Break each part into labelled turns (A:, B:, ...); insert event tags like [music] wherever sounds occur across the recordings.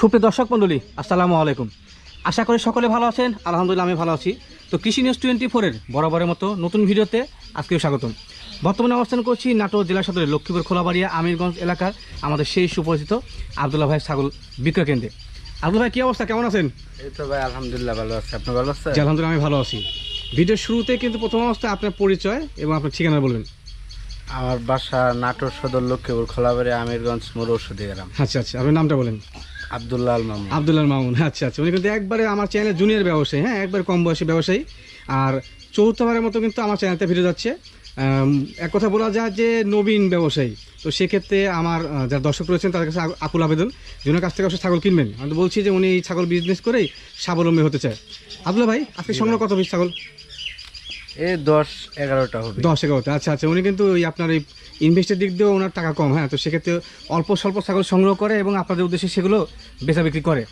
A: সুপ্রিয় দর্শক মণ্ডলী আসসালামু আলাইকুম। আশা করি সকলে ভালো আছেন আলহামদুলিল্লাহ আমি ভালো আছি। তো কৃষি নিউজ টোয়েন্টি ফোরের বরাবরের মতো নতুন ভিডিওতে আজকেও স্বাগতম। বর্তমানে অবস্থান করছি নাটোর জেলা সদরের লক্ষ্মীপুর খোলাবাড়িয়া আমিরগঞ্জ এলাকার আমাদের সেই সুপরিচিত আবদুল্লাহ ভাই ছাগল বিক্রয় কেন্দ্রে। আবদুল্লাহ ভাই কী অবস্থা? কেমন আছেন?
B: এই তো ভাই আলহামদুলিল্লাহ ভালো আছে। আপনি ভালো আছেন?
A: আলহামদুলিল্লাহ আমি ভালো আছি। ভিডিওর শুরুতে কিন্তু প্রথম অবস্থায় আপনার পরিচয় এবং আপনার ঠিকানা বলবেন।
B: আমার বাসা নাটোর সদর লক্ষ্মীপুর খোলাবাড়ি আমিরগঞ্জ মোর ঔষধি গ্রাম
A: আচ্ছা আচ্ছা আপনার নামটা বলেন।
B: আবদুল্লাহ মামুন।
A: আচ্ছা আচ্ছা। উনি কিন্তু একবারে আমার চ্যানেলে জুনিয়র ব্যবসায়ী হ্যাঁ? একবার কম বয়সী ব্যবসায়ী। আর চৌথবারের মতো কিন্তু আমার চ্যানেলতে ফিরে যাচ্ছে। এক কথা বলা যায় যে নবীন ব্যবসায়ী। তো সেক্ষেত্রে আমার যারা দর্শক রয়েছেন, তাদের কাছে আকুল আবেদন জনের কাছ থেকে অবশ্যই ছাগল কিনবেন। আমি তো বলছি যে উনি এই ছাগল বিজনেস করেই স্বাবলম্বী হতে চায়। আবদুল্লাহ ভাই, আজকে সংগ্রহ কত পিস ছাগল?
B: এই দশ এগারোটা হবে।
A: দশ এগারোটা আচ্ছা আচ্ছা উনি কিন্তু ওই আপনার এই ইনভেস্টের দিক দিয়েও ওনার টাকা কম হ্যাঁ তো সেক্ষেত্রে অল্প স্বল্প ছাগল সংগ্রহ করে এবং আপনাদের উদ্দেশ্যে সেগুলো বেচা বিক্রি করে।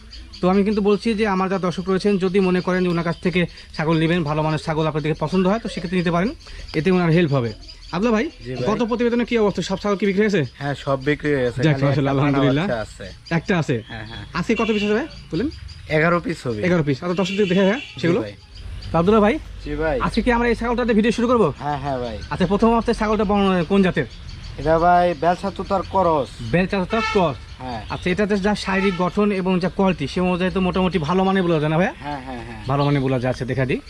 A: তো আমি কিন্তু বলছি যে আমার যা দর্শক রয়েছেন যদি মনে করেন যে ওনার কাছ থেকে ছাগল নেবেন ভালো মানের ছাগল আপনাদেরকে পছন্দ হয় তো সেক্ষেত্রে নিতে পারেন। এতে ওনার হেল্প হবে। আবদুল্লাহ ভাই। গত প্রতিবেদনে কি অবস্থা? সব ছাগল কি বিক্রি হয়েছে?
B: হ্যাঁ সব বিক্রি হয়ে একটা
A: আলহামদুলিল্লাহ।
B: আছে।
A: একটা আছে?
B: হ্যাঁ হ্যাঁ।
A: আজকে কত পিস হবে বলেন।
B: এগারো পিস হবে।
A: এগারো পিস আর দশ দেখে হ্যাঁ সেগুলো? আবদুল্লাহ ভাই?
B: জি ভাই।
A: আজকে কি আমরা এই ছাগলটাতে ভিডিও শুরু করব?
B: হ্যাঁ হ্যাঁ ভাই।
A: আচ্ছা প্রথম অবস্থায় ছাগলটা কোন জাতের?
B: এটা ভাই ব্যবসা তো তার করস।
A: বেলচা ক্রস।
B: হ্যাঁ।
A: আচ্ছা এটাতে যা শারীরিক গঠন এবং যা কোয়ালিটি সে অনুযায়ী তো মোটামুটি ভালো মানে বলা যায় না ভাইয়া?
B: হ্যাঁ হ্যাঁ হ্যাঁ।
A: ভালো মানে বলা যাচ্ছে দেখা দিই।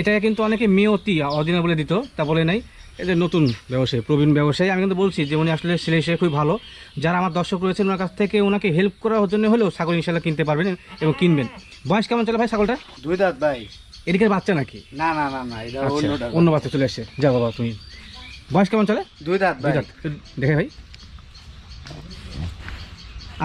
A: এটা কিন্তু অনেকে মেয়তি অরিজিনাল বলে দিত তা বলে নাই। এই যে নতুন ব্যবসায়ী প্রবীণ ব্যবসায়ী আমি কিন্তু বলছি যে উনি আসলে সেলে হিসেবে খুবই ভালো। যারা আমার দর্শক রয়েছেন ওনার কাছ থেকে ওনাকে হেল্প করার জন্য হলেও ছাগল ইনশাল্লাহ কিনতে পারবেন এবং কিনবেন। বয়স কেমন চলে ভাই ছাগলটা
B: দুই দাঁত ভাই।
A: এদিকে বাচ্চা নাকি?
B: না না না না এটা
A: আচ্ছা
B: অন্যটা।
A: অন্য বাচ্চা চলে আসে যাও বাবা তুমি। বয়স কেমন চলে?
B: দুই দাঁত
A: দুই দাঁত। দেখে ভাই।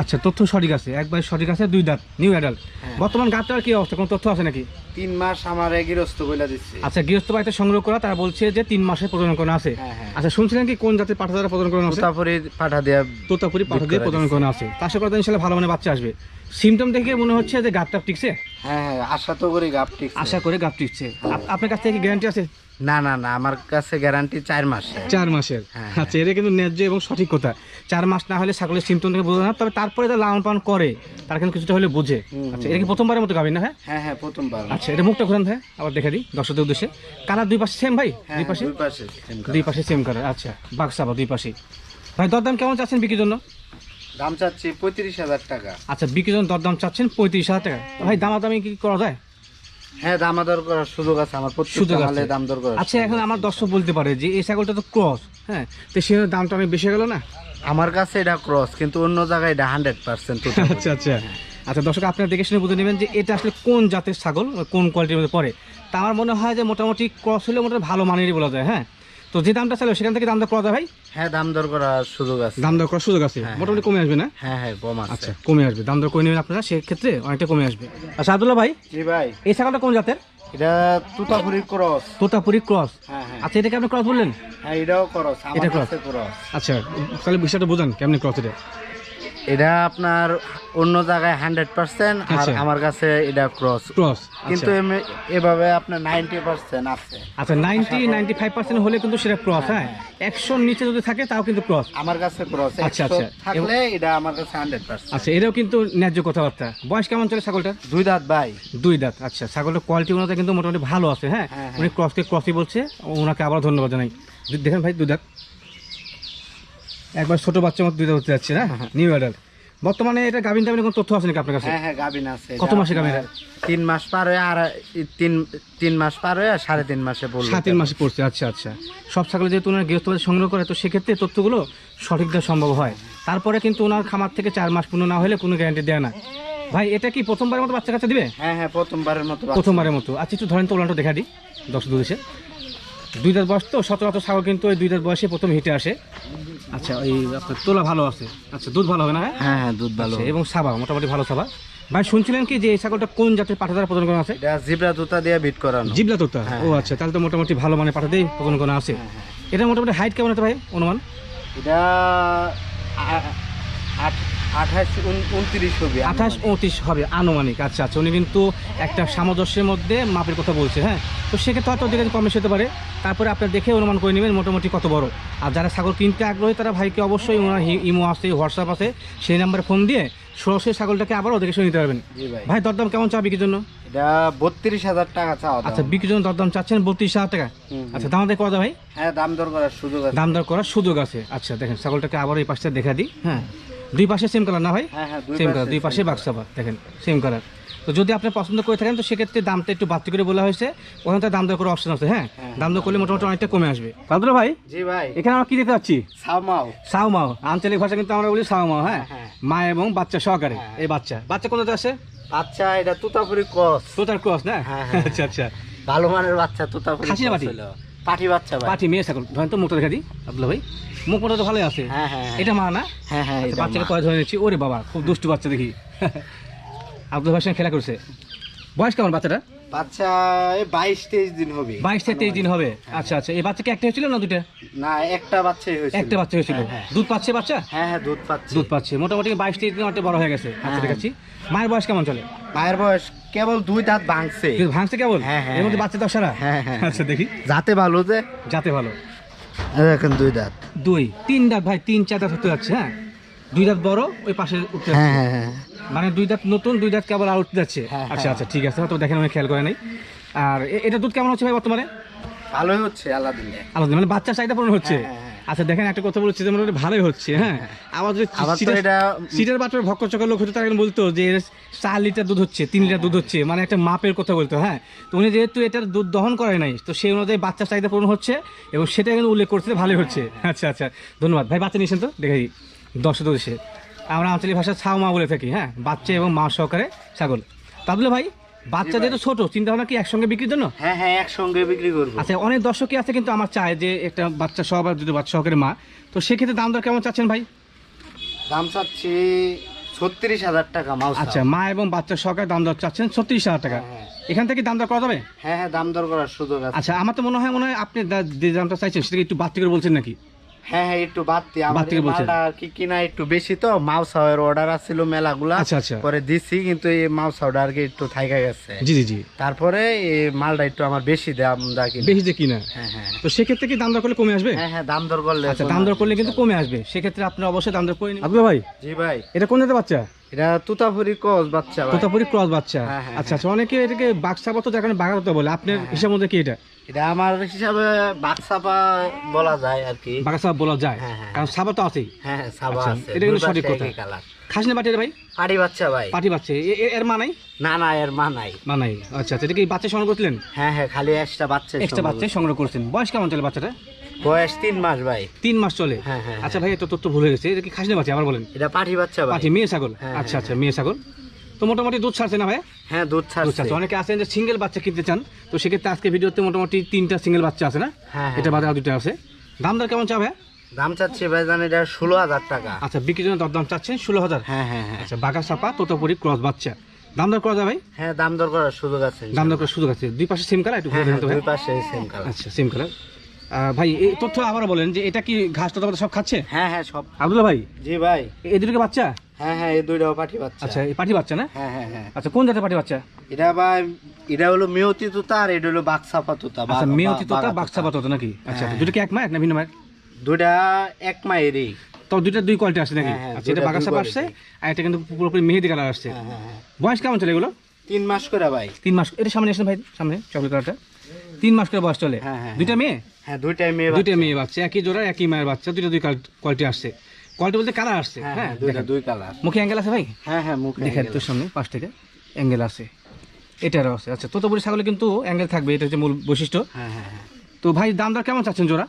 A: আচ্ছা তথ্য সঠিক আছে। একবার সঠিক আছে দুই দাঁত। New adult. বর্তমান গাছটার কি অবস্থা? কোনো তথ্য আছে নাকি?
B: তিন মাস আমার গৃহস্থ বইলা দিচ্ছে।
A: আচ্ছা গৃহস্থ বাড়িতে সংগ্রহ করা তারা বলছে যে তিন মাসের প্রজনন আছে।
B: হ্যাঁ হ্যাঁ।
A: আচ্ছা শুনছিলেন কি কোন জাতের পাঠা দ্বারা প্রজনন করা আছে?
B: তোতাপুরি পাঠা দেয়া
A: তোতাপুরি পাঠা দিয়ে প্রজনন করা আছে। তা আশা করা ইনশাল্লাহ ভালো মানে বাচ্চা আসবে। সিমটম দেখে মনে হচ্ছে যে গাপটা টিকছে।
B: হ্যাঁ হ্যাঁ আশা তো করি গাপ ঠিক
A: আশা করে গাপ টিকছে। আপনার কাছ থেকে গ্যারান্টি আছে?
B: না না না আমার কাছে গ্যারান্টি চার মাসে
A: চার মাসের?
B: হ্যাঁ,
A: আচ্ছা এটা কিন্তু ন্যায্য এবং সঠিক কথা। চার মাস না হলে ছাগলের সিমটম থেকে বোঝা না তবে তারপরে তারা লালন পালন করে তারা কিন্তু কিছুটা হলে বোঝে। আচ্ছা এটা কি প্রথমবারের মতো গাবেন না হ্যাঁ?
B: হ্যাঁ হ্যাঁ প্রথমবার।
A: আচ্ছা এটা মুখটা ঘুরান ভাই আবার দেখে দিই দর্শকদের উদ্দেশ্যে। কালার দুই পাশে সেম ভাই? দুই পাশে?
B: দুই পাশে
A: দুই পাশে সেম কালার আচ্ছা বাক্সাবা দুই পাশে। ভাই দরদাম কেমন চাচ্ছেন বিক্রির জন্য?
B: দাম চাচ্ছি পঁয়ত্রিশ হাজার টাকা।
A: আচ্ছা বিক্রির জন্য দরদাম চাচ্ছেন পঁয়ত্রিশ হাজার টাকা। ভাই দামাদামি কি করা যায়?
B: হ্যাঁ দাম দর করার সুযোগ আছে আমার
A: সুযোগ আছে।
B: দাম দর করার
A: আচ্ছা এখন আমার দর্শক বলতে পারে যে এই ছাগলটা তো ক্রস হ্যাঁ? তো সে দামটা অনেক বেশি গেল না?
B: আমার কাছে এটা ক্রস কিন্তু অন্য জায়গায় এটা হান্ড্রেড পার্সেন্ট [laughs]
A: আচ্ছা আচ্ছা। আচ্ছা দর্শক আপনারা দেখে শুনে বুঝে নেবেন যে এটা আসলে কোন জাতের ছাগল কোন কোয়ালিটির মধ্যে পড়ে। তা আমার মনে হয় যে মোটামুটি ক্রস হলে মোটামুটি ভালো মানেরই বলা যায় হ্যাঁ? তো যে দামটা চাইলো সেখান থেকে দাম দর করা যায় ভাই?
B: হ্যাঁ দাম দর করার সুযোগ আছে।
A: দাম দর করার সুযোগ আছে?
B: হ্যাঁ,
A: মোটামুটি কমে আসবে না?
B: হ্যাঁ হ্যাঁ কম আছে।
A: আচ্ছা কমে আসবে। দাম দর করে নেবেন আপনারা সেক্ষেত্রে অনেকটা কমে আসবে। আচ্ছা আব্দুল্লাহ ভাই
B: জি ভাই।
A: এই ছাগলটা কোন জাতের?
B: এটা তোতাপুরি ক্রস।
A: তোতাপুরি ক্রস।
B: হ্যাঁ হ্যাঁ।
A: আচ্ছা এটাকে আপনি ক্রস বললেন?
B: হ্যাঁ এটাও ক্রস।
A: এটা
B: কাছে ক্রস।
A: আচ্ছা তাহলে বিষয়টা বোঝান কেমনি ক্রস এটা।
B: এটা আপনার অন্য জায়গায় হান্ড্রেড পার্সেন্ট আর
A: আচ্ছা।
B: আমার কাছে এটা ক্রস।
A: ক্রস
B: কিন্তু এভাবে আপনার নাইনটি পার্সেন্ট আছে।
A: আচ্ছা নাইনটি নাইনটি ফাইভ পার্সেন্ট হলে কিন্তু সেটা ক্রস হ্যাঁ? একশোর নিচে যদি থাকে তাও কিন্তু ক্রস।
B: আমার কাছে ক্রস।
A: আচ্ছা,
B: আচ্ছা
A: আচ্ছা।
B: থাকলে এটা আমার কাছে হান্ড্রেড পার্সেন্ট।
A: আচ্ছা এটাও কিন্তু ন্যায্য কথাবার্তা। বয়স কেমন চলে ছাগলটার?
B: দুই দাঁত ভাই।
A: দুই দাঁত আচ্ছা। ছাগলটার কোয়ালিটি অনুযায়ী কিন্তু মোটামুটি ভালো আছে হ্যাঁ?
B: হ্যাঁ, হ্যাঁ।
A: উনি ক্রসকে ক্রসই বলছে ওনাকে আবার ধন্যবাদ জানাই। দেখেন ভাই দুই দাঁত। একবার ছোট বাচ্চার মতো দুই দাঁত হতে যাচ্ছে না? নিউ অ্যাডাল্ট বর্তমানে এটা গাভিন টাভিন কোনো তথ্য আছে নাকি আপনার কাছে?
B: হ্যাঁ হ্যাঁ গাবিন আছে।
A: কত মাসে?
B: আপনার তিন মাস পার হয়ে আর তিন তিন মাস পার হয়ে আর সাড়ে তিন মাসে বলল
A: সাত তিন মাসে পড়ছে আচ্ছা আচ্ছা। সব ছাগল যেহেতু ওনার গৃহস্থবাদী সংগ্রহ করে তো সেক্ষেত্রে তথ্যগুলো সঠিক দেওয়া সম্ভব হয়। তারপরে কিন্তু ওনার খামার থেকে চার মাস পূর্ণ না হলে কোনো গ্যারান্টি দেয় না ভাই এটা কি প্রথমবারের মতো বাচ্চা কাচ্চা দিবে?
B: হ্যাঁ হ্যাঁ প্রথমবারের মতো
A: প্রথমবারের মতো। আচ্ছা একটু ধরেন তো ওলানটা দেখা দিই দশ দুদেশে দুই দাঁত বয়স তো সচরাচর ছাগল কিন্তু ওই দুই দাঁত বয়সে প্রথম হিটে আসে। আচ্ছা ওই আপনার তোলা ভালো আছে। আচ্ছা দুধ ভালো হবে না হ্যাঁ?
B: হ্যাঁ হ্যাঁ দুধ ভালো
A: আচ্ছা, এবং সাবা মোটামুটি ভালো সাবা। ভাই শুনছিলেন কি যে এই ছাগলটা কোন জাতের পাঠা দ্বারা প্রদান করা আছে?
B: এটা জিব্রা জুতা দিয়ে বিট করানো।
A: জিবলা তোতা?
B: হ্যাঁ,
A: ও আচ্ছা তাহলে তো মোটামুটি ভালো মানে পাঠা দিয়ে প্রদান করা আছে।
B: হ্যাঁ, হ্যাঁ।
A: এটা মোটামুটি হাইট কেমন আছে ভাই অনুমান?
B: এটা আট- আঠাশ উন- উনত্রিশ হবে
A: আঠাশ উনত্রিশ হবে আনুমানিক। আচ্ছা আচ্ছা উনি কিন্তু একটা সামঞ্জস্যের মধ্যে মাপের কথা বলছে হ্যাঁ? তো সেক্ষেত্রে হয়তো কম হতে পারে। তারপরে আপনার দেখে অনুমান করে নেবেন মোটামুটি কত বড়। আর যারা ছাগল কিনতে আগ্রহী তারা ভাইকে অবশ্যই ওনার ইমো আছে হোয়াটসঅ্যাপ আছে সেই নাম্বারে ফোন দিয়ে সরাসরি ছাগলটাকে আবারও দেখে শুনে নিতে পারবেন।
B: ভাই।
A: দরদাম কেমন চা বিক্রির জন্য?
B: এটা বত্রিশ হাজার টাকা চাওয়া
A: আচ্ছা বিক্রির জন্য দরদাম চাচ্ছেন বত্রিশ হাজার টাকা? আচ্ছা দাম দিয়ে করা ভাই?
B: হ্যাঁ দাম দর করার সুযোগ আছে।
A: দাম দর করার সুযোগ আছে। আচ্ছা দেখেন ছাগলটাকে আবার এই পাশটা দেখা দিই হ্যাঁ? দুই পাশে সেম কালার না ভাই?
B: হ্যাঁ হ্যাঁ
A: সেম কালার দুই পাশে বাক্সাবা দেখেন সেম কালার তো যদি আপনি পছন্দ করে থাকেন তো সেক্ষেত্রে দামটা একটু বাড়তি করে বলা হয়েছে। ওখানে দাম দর করার অপশন আছে হ্যাঁ?
B: হ্যাঁ।
A: দাম দর করলে মোটামুটি অনেকটা কমে আসবে। কাদুরা ভাই
B: জি ভাই।
A: এখানে আমরা কি দেখতে পাচ্ছি?
B: সামাও
A: সাউ মাও আঞ্চলিক ভাষা কিন্তু আমরা বলি সাউ মাও হ্যাঁ
B: হ্যাঁ।
A: মা এবং বাচ্চা সহকারে
B: হ্যাঁ।
A: এই বাচ্চা। বাচ্চা কোথাতে আসে
B: আচ্ছা এটা তুতাপুরি ক্রস।
A: তোতার ক্রস না?
B: হ্যাঁ, হ্যাঁ,
A: আচ্ছা আচ্ছা।
B: ভালো মানের বাচ্চা তুতাপুরি
A: খাসি না পাঠি
B: বাচ্চা ভাই।
A: পাঠি মেয়ে ছাগল। ধরেন তো মুখটা দেখা দিই আব্দুল্লা ভাই মুখ মোটা তো ভালোই আছে।
B: হ্যাঁ হ্যাঁ হ্যাঁ।
A: এটা মা না?
B: হ্যাঁ হ্যাঁ
A: আচ্ছা,
B: মা।
A: কয় ধরে নিচ্ছি। ওরে বাবা খুব দুষ্টু বাচ্চা দেখি। আব্দুল ভাইয়ের সঙ্গে খেলা করছে। বয়স কেমন বাচ্চাটা
B: বাচ্চা বাইশ তেইশ দিন হবে।
A: বাইশ থেকে তেইশ দিন হবে। আচ্ছা আচ্ছা এই বাচ্চাকে একটা হয়েছিল না দুটা
B: না একটা হয়েছে
A: একটা বাচ্চা হয়েছিল।
B: হ্যাঁ, হ্যাঁ।
A: দুধ পাচ্ছে বাচ্চা?
B: হ্যাঁ হ্যাঁ দুধ পাচ্ছে।
A: দুধ পাচ্ছে। মোটামুটি বাইশ তেইশ দিন অনেকটা বড় হয়ে গেছে। আচ্ছা
B: হ্যাঁ।
A: দেখাচ্ছি মায়ের বয়স কেমন চলে?
B: মায়ের বয়স কেবল দুই দাঁত ভাঙছে।
A: ভাঙছে কেবল?
B: হ্যাঁ, হ্যাঁ,
A: এর মধ্যে
B: হ্যাঁ।
A: বাচ্চা দশারা
B: হ্যাঁ, হ্যাঁ,
A: আচ্ছা দেখি।
B: যাতে ভালো যে।
A: যাতে ভালো।
B: এখন দুই দাঁত।
A: দুই। তিন দাঁত ভাই তিন চার দাঁত হতে যাচ্ছে হ্যাঁ? দুই দাঁত বড় ওই পাশে উঠতে
B: হ্যাঁ হ্যাঁ হ্যাঁ।
A: মানে দুই দাঁত নতুন দুই দাঁত কেবল আর উঠতে যাচ্ছে।
B: হ্যাঁ,
A: আচ্ছা
B: হ্যাঁ।
A: আচ্ছা ঠিক আছে হয়তো দেখেন আমি খেয়াল করে নাই। আর এটা দুধ কেমন হচ্ছে ভাই বর্তমানে?
B: ভালোই হচ্ছে আল্লাহ দিলে
A: আলাদা মানে বাচ্চা চাহিদা পূরণ হচ্ছে।
B: হ্যাঁ, হ্যাঁ, হ্যাঁ।
A: আচ্ছা দেখেন একটা কথা বলছি যে মোটামুটি ভালোই হচ্ছে হ্যাঁ? আবার যদি সিটার-
B: এটা
A: সিটার বাটার ভক্ত চকর লোক হতো তারা বলতো যে চার লিটার দুধ হচ্ছে তিন লিটার দুধ হচ্ছে মানে একটা মাপের কথা বলতো হ্যাঁ? তো উনি যেহেতু এটার দুধ দহন করে নাই তো সেই অনুযায়ী বাচ্চার চাহিদা পূরণ হচ্ছে এবং সেটা কিন্তু উল্লেখ করছে ভালোই হচ্ছে। আচ্ছা আচ্ছা ধন্যবাদ। ভাই বাচ্চা নিয়েছেন তো? দেখাই দর্শক উদ্দেশ্যে আমরা আঞ্চলিক ভাষায় ছাও মা বলে থাকি হ্যাঁ? বাচ্চা এবং মা সহকারে ছাগল। তাহলে ভাই বাচ্চা যেহেতু ছোট চিন্তা ভাবনা কি একসঙ্গে বিক্রির জন্য?
B: হ্যাঁ হ্যাঁ একসঙ্গে বিক্রি করব।
A: আচ্ছা অনেক দর্শকই আছে কিন্তু আমার চায় যে একটা বাচ্চা সহ বা দুটো বাচ্চা সহকারে মা। তো সেক্ষেত্রে দাম দর কেমন চাচ্ছেন ভাই?
B: দাম চাচ্ছি ছত্রিশ হাজার টাকা মাউস
A: আচ্ছা মা এবং বাচ্চা সহকারে দাম দর চাচ্ছেন ছত্রিশ হাজার টাকা।
B: হ্যাঁ।
A: এখান থেকে দাম দর করা যাবে?
B: হ্যাঁ হ্যাঁ দাম দর করার সুযোগ আছে।
A: আচ্ছা আমার তো মনে হয় মনে হয় আপনি যে দামটা চাইছেন সেটা একটু বাড়তি করে বলছেন নাকি?
B: হ্যাঁ হ্যাঁ একটু বাড়তি
A: বলছেন।
B: মালটা কি কিনা একটু বেশি তো। মাউস হাওয়ার অর্ডার আসছিল মেলাগুলা।
A: আচ্ছা আচ্ছা।
B: পরে দিছি কিন্তু এই আর কি একটু থাইকা গেছে।
A: জি জি জি।
B: তারপরে এই মালটা একটু আমার বেশি দাম দা কিনা।
A: বেশি কিনা?
B: হ্যাঁ হ্যাঁ।
A: তো সেক্ষেত্রে কি দাম দর করলে কমে আসবে?
B: হ্যাঁ হ্যাঁ দাম দর করলে
A: আচ্ছা দাম দর করলে কিন্তু কমে আসবে। সেক্ষেত্রে আপনি অবশ্যই দাম দর করে নিন আব্দুল ভাই।
B: জি ভাই।
A: এটা কোন জাতের বাচ্চা?
B: এটা তুতাপুরি কস বাচ্চা
A: তোতাপুরি ক্রস বাচ্চা।
B: হ্যাঁ, হ্যাঁ,
A: আচ্ছা আচ্ছা অনেকে এটাকে বাক্সাবত যার কারণে বাগারত বলে আপনার হিসাব মধ্যে কি এটা?
B: এটা আমার হিসাবে বাক্সাপা বলা যায় আর কি।
A: বলা যায়?
B: হ্যাঁ, হ্যাঁ।
A: কারণ সাবা তো আছেই।
B: হ্যাঁ হ্যাঁ সাবা
A: আচ্ছা,
B: আছে।
A: এটা কিন্তু সঠিক কথা। খাস না ভাই?
B: পাটি বাচ্চা ভাই।
A: পাটি বাচ্চা। এর মা নাই?
B: না না এর মা নাই।
A: মা নাই। আচ্ছা আচ্ছা এটা কি বাচ্চা সংগ্রহ করছিলেন?
B: হ্যাঁ হ্যাঁ খালি একটা বাচ্চা
A: এক্সট্রা বাচ্চা সংগ্রহ করছেন। বয়স কেমন চলে বাচ্চাটা?
B: বয়স তিন মাস ভাই।
A: তিন মাস চলে?
B: হ্যাঁ, হ্যাঁ,
A: আচ্ছা ভাই এটা তথ্য ভুলে গেছে। এটা কি খাসনি বাচ্চা? আবার বলেন।
B: এটা পাটি বাচ্চা
A: পাঠি মেয়ে ছাগল?
B: হ্যাঁ,
A: আচ্ছা
B: হ্যাঁ,
A: আচ্ছা মেয়ে ছাগল? তো মোটামুটি দুধ ছাড়ছে না ভাই?
B: হ্যাঁ দুধ ছাড়ছে।
A: অনেকে আছেন যে সিঙ্গেল বাচ্চা কিনতে চান তো সেক্ষেত্রে আজকে ভিডিওতে মোটামুটি তিনটা সিঙ্গেল বাচ্চা আছে না?
B: হ্যাঁ
A: এটা
B: হ্যাঁ
A: বাদে আর দুটো আছে। দাম দর কেমন চাবে
B: দাম চাচ্ছি ভাই জান এটা ষোলো হাজার টাকা।
A: আচ্ছা বিক্রির জন্য দরদাম চাচ্ছেন ষোলো হাজার?
B: হ্যাঁ হ্যাঁ হ্যাঁ।
A: আচ্ছা বাঘা চাপা তোতাপুরি ক্রস বাচ্চা। দাম দর করা যাবে ভাই?
B: হ্যাঁ দাম দর করার সুযোগ আছে।
A: দাম দর করার সুযোগ আছে। দুই পাশে সিম কালার একটু
B: হ্যাঁ হ্যাঁ,
A: তো
B: দুই পাশে সেম কালার
A: আচ্ছা সেম কালার ভাই এই তথ্য আবার বলেন যে এটা কি ঘাস টাস সব খাচ্ছে?
B: হ্যাঁ হ্যাঁ সব।
A: আব্দুল্লাহ ভাই?
B: জি ভাই।
A: এই দুটোকে বাচ্চা?
B: হ্যাঁ হ্যাঁ এই দুইটাও পাটি বাচ্চা।
A: আচ্ছা এই পাটি বাচ্চা না?
B: হ্যাঁ হ্যাঁ হ্যাঁ।
A: আচ্ছা কোন জাতের পাটি বাচ্চা?
B: এটা ভাই এটা হলো মিয়তি তুতা আর এটা হলো বাক্সাপা তুতা বা-
A: আচ্ছা মেয়তি তোতা
B: বাঘা
A: বাক্সা
B: তুতা।
A: নাকি? আচ্ছা
B: হ্যাঁ।
A: দুটো কি এক মায়ের না ভিন্ন মায়ের?
B: দুইটা এক মায়েরই।
A: তো দুইটা দুই কোয়ালিটি আছে নাকি?
B: হ্যাঁ, হ্যাঁ,
A: আচ্ছা এটা
B: দুইটা
A: বাগাসা আসছে আর এটা কিন্তু পুরোপুরি মেহেদি কালার আসছে।
B: হ্যাঁ হ্যাঁ হ্যাঁ।
A: বয়স কেমন চলে এগুলো?
B: তিন মাস করে ভাই।
A: তিন মাস এটা সামনে এসেছেন ভাই সামনে চকলেট কালারটা তিন মাস করে বয়স চলে।
B: হ্যাঁ, হ্যাঁ,
A: দুইটা মেয়ে?
B: হ্যাঁ দুইটাই মেয়ে
A: দুইটা মেয়ে বাচ্চা একই জোড়া একই মায়ের বাচ্চা দুইটা দুই কোয়ালিটি আসছে। কোয়ালিটি বলতে কালার আসছে।
B: হ্যাঁ
A: হ্যাঁ
B: হ্যাঁ দুইটা দুই কালার
A: মুখে অ্যাঙ্গেল আছে ভাই?
B: হ্যাঁ হ্যাঁ মুখ
A: দেখেন তোর সামনে পাশ থেকে অ্যাঙ্গেল আছে। এটারও আছে। আচ্ছা তোতাপুরি ছাগলে কিন্তু অ্যাঙ্গেল থাকবে এটা হচ্ছে মূল বৈশিষ্ট্য।
B: হ্যাঁ হ্যাঁ হ্যাঁ।
A: তো ভাই দাম দর কেমন চাচ্ছেন জোড়া?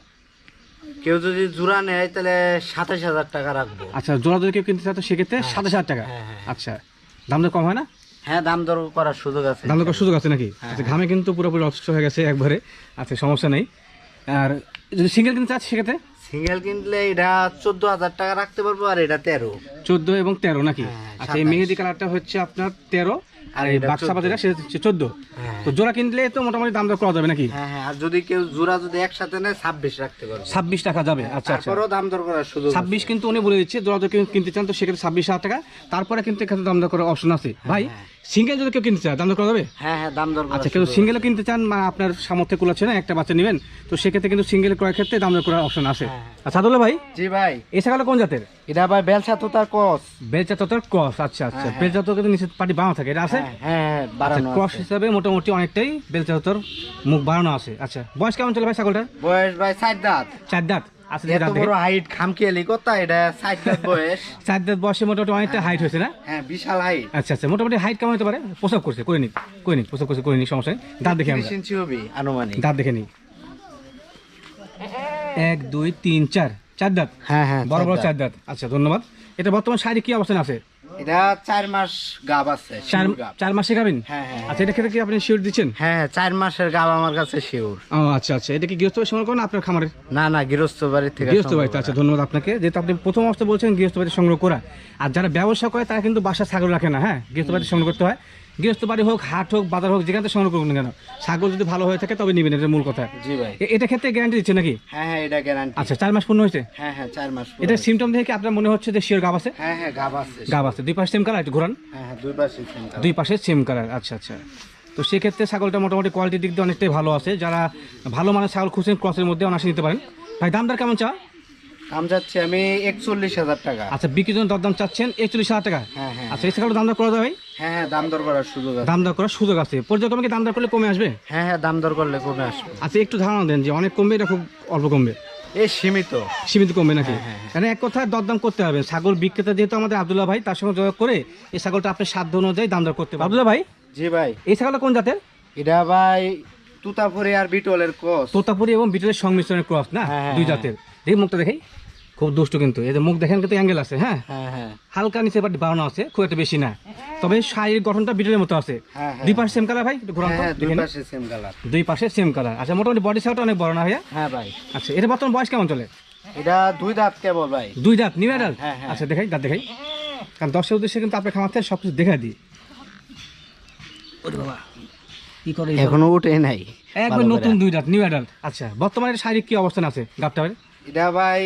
B: কেউ যদি জোড়া নেয় তাহলে সাতাশ হাজার টাকা রাখব।
A: আচ্ছা জোড়া যদি কেউ কিনতে চায় তো সেক্ষেত্রে সাতাশ হাজার টাকা। আচ্ছা দাম দর কম হয় না?
B: হ্যাঁ দাম দর করার সুযোগ আছে।
A: দাম দর করার সুযোগ আছে নাকি? আচ্ছা ঘামে কিন্তু পুরোপুরি অসুস্থ হয়ে গেছে একবারে। আচ্ছা সমস্যা নেই। আর যদি সিঙ্গেল কিনতে চাচ্ছে সেক্ষেত্রে?
B: সিঙ্গেল কিনলে এটা চোদ্দ হাজার টাকা রাখতে পারব আর এটা তেরো।
A: চোদ্দ এবং তেরো নাকি?
B: হ্যাঁ,
A: আচ্ছা এই মেহেদি কালারটা হচ্ছে আপনার তেরো আর এই বাক্সা
B: 14
A: সেটা চোদ্দ।
B: হ্যাঁ।
A: তো জোড়া কিনলে তো মোটামুটি দাম দর করা যাবে নাকি?
B: হ্যাঁ হ্যাঁ আর যদি কেউ জোড়া যদি একসাথে নেয় ছাব্বিশ রাখতে পারবে।
A: ছাব্বিশ টাকা যাবে আচ্ছা আচ্ছা।
B: দাম দর করার সুযোগ আছে।
A: ছাব্বিশ কিন্তু উনি বলে দিচ্ছে জোড়া যদি কিনতে চান তো সেক্ষেত্রে ছাব্বিশ হাজার টাকা। তারপরে কিন্তু এখানে দাম দর করার অপশন আছে। ভাই সিঙ্গেল যদি কেউ কিনতে চায় দাম দর করা যাবে?
B: হ্যাঁ হ্যাঁ দাম দর
A: আচ্ছা সিঙ্গেলও কিনতে চান মানে আপনার সামর্থ্য কুলাচ্ছে না একটা বাচ্চা নেবেন তো সেক্ষেত্রে কিন্তু সিঙ্গেল ক্রয়ের ক্ষেত্রে দাম দর করার অপশন আছে।
B: হ্যাঁ।
A: আচ্ছা ভাই?
B: জি ভাই।
A: ছাগল কোন জাতের?
B: এটা ভাই তার কস
A: বেলচা ক্রস আচ্ছা আচ্ছা।
B: হ্যাঁ,
A: বেলচা কিন্তু নিচে পাটি বাঁধা থাকে এটা আছে?
B: হ্যাঁ হ্যাঁ
A: আচ্ছা
B: বাড়ানো
A: ক্রস হিসাবে মোটামুটি অনেকটাই বেলচা তোর মুখ বাড়ানো আছে। আচ্ছা বয়স কেমন চলে ভাই ছাগলটার?
B: বয়স ভাই ষাট দাঁত।
A: চার দাঁত?
B: এত বড় হাইট খামখেয়ালি কথা এটা ষাট দাঁত বয়স। [laughs]
A: চার দাঁত বয়সে মোটামুটি অনেকটা হাইট হয়েছে না?
B: হ্যাঁ বিশাল হাইট
A: আচ্ছা আচ্ছা মোটামুটি হাইট কেমন হতে পারে? প্রসব করছে করে নিক করে নিক প্রসব করছে করে নিক সমস্যা দাঁত দেখে আমরা।
B: ইঞ্চি হবে আনুমানিক।
A: দাঁত দেখে নিই এক দুই তিন চার। চার দাঁত?
B: হ্যাঁ হ্যাঁ
A: বড় বড়
B: চার
A: দাঁত। আচ্ছা ধন্যবাদ। এটা বর্তমান শারীরিক কি অবস্থান আছে।
B: এটা চার মাস গাব আছে
A: চার
B: শিউর গাব।
A: চার মাসে খাবেন
B: হ্যাঁ হ্যাঁ
A: আচ্ছা এটা ক্ষেত্রে কি আপনি শিওর দিচ্ছেন?
B: হ্যাঁ হ্যাঁ, চার মাসের গাব আমার কাছে শিওর
A: ও আচ্ছা আচ্ছা। এটা কি গৃহস্থ সংগ্রহ করেন আপনার খামারের?
B: না না গৃহস্থ বাড়ি থেকে
A: গৃহস্থ বাড়িতে আচ্ছা ধন্যবাদ আপনাকে। যেহেতু আপনি প্রথম অবস্থা বলছেন গৃহস্থ সংগ্রহ করা। আর যারা ব্যবসা করে তারা কিন্তু বাসা ছাগল রাখে না হ্যাঁ? গৃহস্থ বাড়িতে সংগ্রহ করতে হয়। গৃহস্থ বাড়ি হোক হাট হোক বাজার হোক যেখানে সংগ্রহ করুন না কেন ছাগল যদি ভালো হয়ে থাকে তবে নিবেন এটা মূল কথা।
B: জি ভাই।
A: এটা ক্ষেত্রে গ্যারান্টি দিচ্ছে নাকি?
B: হ্যাঁ হ্যাঁ এটা গ্যারান্টি
A: আচ্ছা চার মাস পূর্ণ হয়েছে?
B: হ্যাঁ হ্যাঁ চার মাস
A: এটা সিমটম দেখে কি আপনার মনে হচ্ছে যে শিওর গাব আছে?
B: হ্যাঁ হ্যাঁ গাব আছে
A: গাব আছে। দুই পাশে সেম কালার একটু ঘোরান।
B: হ্যাঁ হ্যাঁ দুই পাশে same colour।
A: দুই পাশে সেম কালার আচ্ছা আচ্ছা। তো সেক্ষেত্রে ছাগলটা মোটামুটি কোয়ালিটির দিক দিয়ে অনেকটাই ভালো আছে। যারা ভালো মানের ছাগল খুঁজছেন ক্রসের মধ্যে অনাসে নিতে পারেন। ভাই দামদার কেমন চা
B: দাম যাচ্ছে আমি একচল্লিশ হাজার টাকা।
A: আচ্ছা বিক্রির জন্য দরদাম চাচ্ছেন একচল্লিশ হাজার টাকা?
B: হ্যাঁ হ্যাঁ
A: আচ্ছা দাম দর করা যাবে?
B: হ্যাঁ হ্যাঁ দাম দর করার সুযোগ আছে।
A: দাম দর করার সুযোগ আছে। পর্যায়ক্রমে কি দাম দর করলে কমে আসবে?
B: হ্যাঁ হ্যাঁ দাম দর করলে কমে আসবে।
A: আচ্ছা একটু ধারণা দেন যে অনেক কমবে এটা খুব অল্প কমবে?
B: এই সীমিত।
A: সীমিত কমবে নাকি?
B: হ্যাঁ, হ্যাঁ,
A: মানে এক কথায় দরদাম করতে হবে। ছাগল বিক্রেতা যেহেতু আমাদের আব্দুল্লাহ ভাই তার সঙ্গে যোগাযোগ করে এই ছাগলটা আপনার সাধ্য অনুযায়ী দাম দর করতে হবে আব্দুল্লাহ ভাই?
B: জি ভাই।
A: এই ছাগলটা কোন জাতের?
B: এটা ভাই তুতাপুরি আর বিটলের কস
A: তোতাপুরি এবং বিটলের সংমিশ্রণের ক্রস না?
B: হ্যাঁ, হ্যাঁ,
A: দুই
B: হ্যাঁ।
A: জাতের। দেখি মুখটা দেখাই খুব দুষ্ট কিন্তু। এদের মুখ দেখেন কিন্তু অ্যাঙ্গেল আছে হ্যাঁ?
B: হ্যাঁ হ্যাঁ।
A: হালকা নিচে বাট বাড়ানো আছে খুব একটা বেশি না। তবে শারীরিক গঠনটা বিটেলের মতো আছে।
B: হ্যাঁ।
A: দুই পাশে সেম কালার ভাই একটু ঘোরান তো,
B: দুই পাশে সেম কালার
A: দুই পাশে সেম কালার আচ্ছা মোটামুটি বডি সাইজটা অনেক বড় না ভাইয়া?
B: হ্যাঁ ভাই।
A: আচ্ছা এটা বর্তমান বয়স কেমন চলে?
B: এটা দুই দাঁত কেবল ভাই।
A: দুই দাঁত নিউ অ্যাডাল্ট
B: হ্যাঁ, হ্যাঁ।
A: আচ্ছা দেখাই দাঁত দেখাই। কারণ দর্শকের উদ্দেশ্যে কিন্তু আপনার খামার থেকে সব কিছু দেখা দিই। ওরে বাবা কি করে
B: এখনও উঠে নাই
A: একবার নতুন দুই দাঁত নিউ অ্যাডাল্ট আচ্ছা বর্তমানে শারীরিক কি অবস্থান আছে? গাবটা
B: এটা ভাই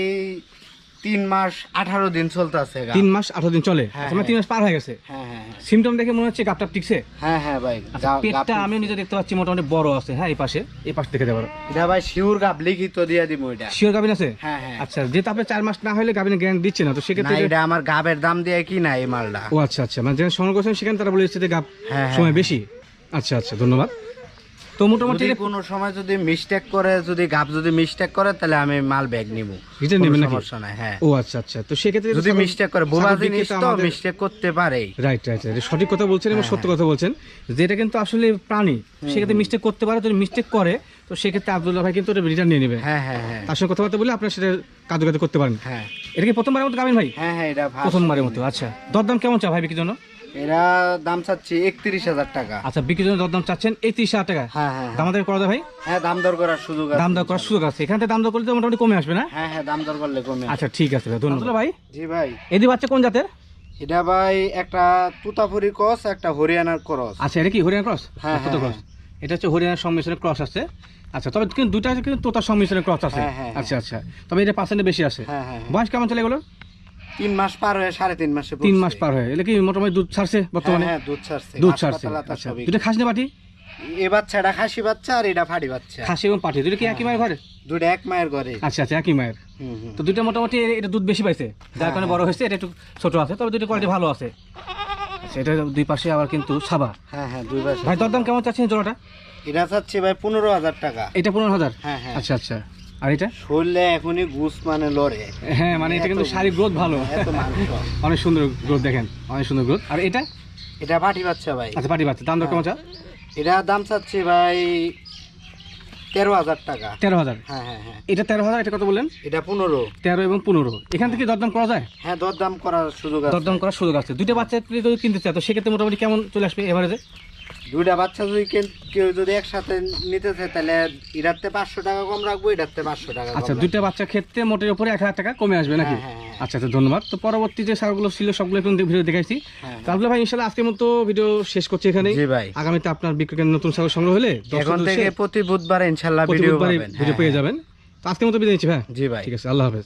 B: তিন মাস আঠারো দিন চলতেছে
A: তিন মাস আঠারো দিন চলে?
B: হ্যাঁ,
A: মানে তিন মাস পার হয়ে গেছে?
B: হ্যাঁ হ্যাঁ হ্যাঁ।
A: সিমটম দেখে মনে হচ্ছে গাবটা টিকছে?
B: হ্যাঁ হ্যাঁ ভাই
A: আচ্ছা পেটটা আমিও নিজে দেখতে পাচ্ছি মোটামুটি বড় আছে হ্যাঁ এই পাশে এই পাশ দেখে দেবো
B: এটা ভাই শিউর গাব লিখিত দিয়ে দিব এটা।
A: শিওর গাবিন আছে?
B: হ্যাঁ হ্যাঁ।
A: আচ্ছা যেহেতু আপনি চার মাস না হলে গাবিনে গ্যারান্টি দিচ্ছে না তো সেক্ষেত্রে
B: এটা আমার গাবের দাম দিয়ে কি না এই মালটা।
A: ও আচ্ছা আচ্ছা মানে যেখানে সংগ্রহ করছেন সেখানে তারা বলে দিচ্ছে যে
B: হ্যাঁ,
A: সময়
B: হ্যাঁ।
A: বেশি। আচ্ছা আচ্ছা ধন্যবাদ। তো মোটামুটি
B: কোনো সময় যদি মিস্টেক করে যদি গাব যদি মিস্টেক করে তাহলে আমি মাল ব্যাগ নিব।
A: Return নেবেন নাকি?
B: সমস্যা নাই হ্যাঁ।
A: ও আচ্ছা আচ্ছা। তো সেক্ষেত্রে
B: যদি মিস্টেক করে বোবা জিনিস তো মিস্টেক করতে পারে।
A: রাইট রাইট রাইট সঠিক কথা বলছেন এবং
B: হ্যাঁ,
A: সত্য কথা বলছেন যে এটা কিন্তু আসলে প্রাণী। সেক্ষেত্রে মিস্টেক করতে পারে যদি মিস্টেক করে তো সেক্ষেত্রে আব্দুল্লাহ ভাই কিন্তু রিটার্ন নিয়ে নেবে।
B: হ্যাঁ হ্যাঁ হ্যাঁ।
A: তার সঙ্গে কথাবার্তা বলে আপনার সেটা করতে পারেন।
B: হ্যাঁ।
A: এটা কি প্রথমবারের মতো গাবেন ভাই?
B: হ্যাঁ হ্যাঁ এটা
A: প্রথমবারের মতো আচ্ছা। দরদাম কেমন চা ভাই বিক্রির জন্য?
B: এরা দাম চাচ্ছি একত্রিশ হাজার টাকা।
A: আচ্ছা বিক্রির জন্য দরদাম চাচ্ছেন এই তিরিশ হাজার টাকা?
B: হ্যাঁ হ্যাঁ
A: দাম আমাদের করা যায় ভাই?
B: হ্যাঁ দাম দর করার সুযোগ আছে।
A: দাম দর করার সুযোগ আছে। এখান থেকে দাম দর করলে তো মোটামুটি কমে আসবে না?
B: হ্যাঁ হ্যাঁ দাম দর করলে কমে
A: আচ্ছা ঠিক আছে ভাই ধন্যবাদ। ভাই।
B: জি ভাই।
A: এদি বাচ্চা কোন জাতের?
B: এটা ভাই একটা তুতাপুরি ক্রস একটা হরিয়ানার ক্রস।
A: আচ্ছা এটা কি হরিয়ানা ক্রস?
B: হ্যাঁ,
A: কত
B: হ্যাঁ,
A: ক্রস। এটা হচ্ছে হরিয়ানার সংমিশ্রণের ক্রস আছে। আচ্ছা তবে কিন্তু দুটা কিন্তু তোতার সংমিশ্রণের ক্রস আছে।
B: হ্যাঁ, হ্যাঁ,
A: আচ্ছা আচ্ছা। তবে এটা পার্সেন্টে বেশি আছে।
B: হ্যাঁ হ্যাঁ
A: বয়স কেমন চলে এগুলো
B: তিন মাস পার হয়ে সাড়ে তিন মাসে
A: তিন মাস পার হয়ে। এলে কি মোটামুটি দুধ ছাড়ছে
B: হ্যাঁ
A: বর্তমানে?
B: হ্যাঁ দুধ ছাড়ছে।
A: দুধ ছাড়ছে। আচ্ছা
B: সবই।
A: খাসনি পাটি?
B: এ বাচ্চাটা খাসি বাচ্চা আর এটা ফাড়ি বাচ্চা।
A: খাসি এবং পাটি দুটো কি একই মায়ের ঘরে?
B: দুটো এক মায়ের ঘরে।
A: আচ্ছা আচ্ছা একই মায়ের। তো দুটো মোটামুটি এটা দুধ বেশি পাইছে।
B: হ্যাঁ,
A: যার কারণে বড় হয়েছে এটা একটু ছোট আছে তবে দুটো কোয়ালিটি ভালো আছে। আচ্ছা এটা দুই পাশে আবার কিন্তু সাবা।
B: হ্যাঁ হ্যাঁ দুই মাস
A: ভাই দরদাম কেমন চাচ্ছেন জোড়াটা?
B: এটা চাচ্ছি ভাই পনেরো হাজার টাকা।
A: এটা পনেরো হাজার?
B: হ্যাঁ হ্যাঁ।
A: আচ্ছা আচ্ছা। আর এটা?
B: শরীরে এখনই মানে লড়ে।
A: হ্যাঁ মানে এটা কিন্তু শারীরিক গ্রোথ ভালো। অনেক সুন্দর গ্রোথ দেখেন অনেক সুন্দর গ্রোথ আর এটা?
B: এটা পাটি বাচ্চা ভাই।
A: আচ্ছা পাটি বাচ্চা। দাম দর কেমন চা
B: এটা দাম চাচ্ছি ভাই তেরো হাজার টাকা।
A: তেরো হাজার?
B: হ্যাঁ হ্যাঁ হ্যাঁ।
A: এটা তেরো হাজার এটা কত বললেন?
B: এটা পনেরো।
A: তেরো এবং পনেরো। এখান থেকে দরদাম করা যায়?
B: হ্যাঁ দরদাম করার সুযোগ
A: দরদাম করার সুযোগ আছে। দুইটা বাচ্চা যদি কিনতে চায় তো সেক্ষেত্রে মোটামুটি কেমন চলে আসবে এভারেজে
B: দুইটা বাচ্চা যদি কেউ যদি একসাথে নিতে চায় তাহলে এটাতে পাঁচশো টাকা কম রাখব এটাতে পাঁচশো টাকা
A: আচ্ছা দুইটা বাচ্চা ক্ষেত্রে মোটের উপরে এক হাজার টাকা কমে আসবে নাকি?
B: হ্যাঁ, হ্যাঁ, হ্যাঁ।
A: আচ্ছা আচ্ছা ধন্যবাদ। তো পরবর্তী যে সারগুলো ছিল সবগুলো কিন্তু ভিডিও দেখাইছি। তাহলে ভাই ইনশাল্লাহ আজকের মতো ভিডিও শেষ করছি এখানে
B: জি ভাই।
A: আগামীতে আপনার বিক্রয়ের নতুন ছাগল সংগ্রহ হলে
B: এখন থেকে প্রতি বুধবার ইনশাল্লাহ ভিডিও
A: ভিডিও পেয়ে। যাবেন। তো আজকের মতো বিদায় নিচ্ছি ভাই।
B: জি ভাই।
A: ঠিক আছে আল্লাহ হাফেজ।